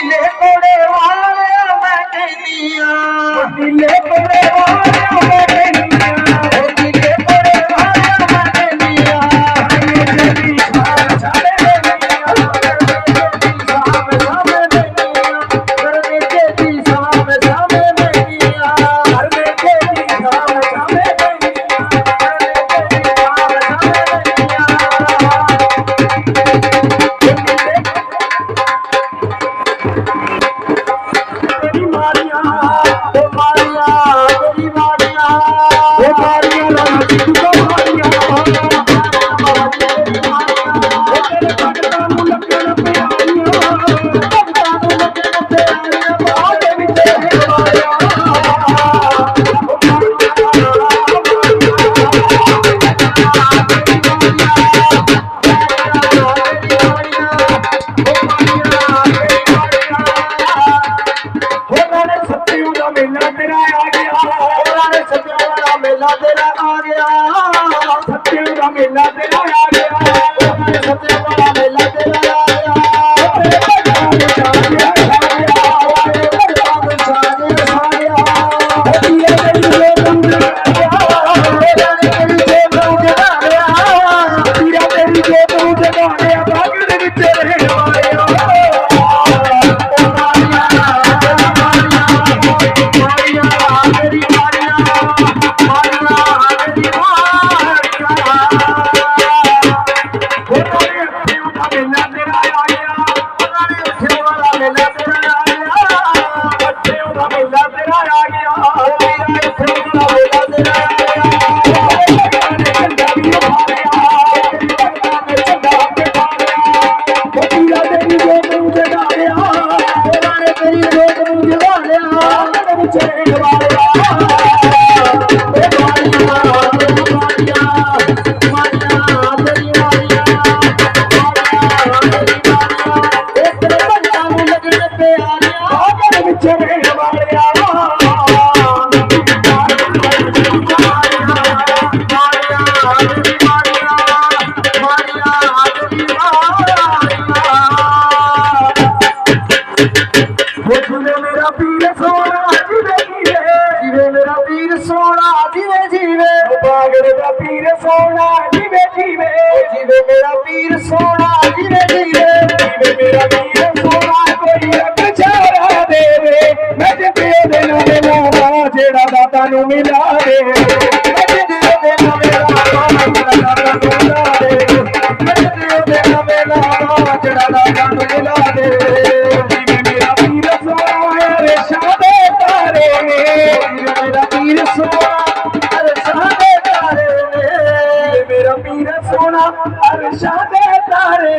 பொட்டிலே கூட வாழ மாட்டேனியா பொட்டிலே verdadeira मेला तेरा आया बच्चे का मेला तेरा आ गया ਮੇਰਾ ਪੀਰ ਸੋਹਣਾ ਜਿਵੇਂ ਜਿਵੇਂ। ਜਿਵੇਂ ਮੇਰਾ ਪੀਰ ਸੋਹਣਾ ਜਿਵੇਂ ਜਿਵੇਂ। ਜਿਵੇਂ ਮੇਰਾ ਪੀਰ ਸੋਹਣਾ ਕੋਈ ਵਿਚਾਰਾ ਦੇਵੇ। ਮੈਂ ਜਿੱਤੇ ਉਹਦੇ ਨਾਲ ਮਿਲਾਵਾ ਜਿਹੜਾ ਦਾਤਾ ਨੂੰ ਮਿਲਾ ਦੇ ਮੈਂ ਜਿੱਤੇ ਉਹਦੇ ਨਾਲ ਮਿਲਾਵਾ ਜਿਹੜਾ ਦਾਤਾ ਨੂੰ আর সাথে তারে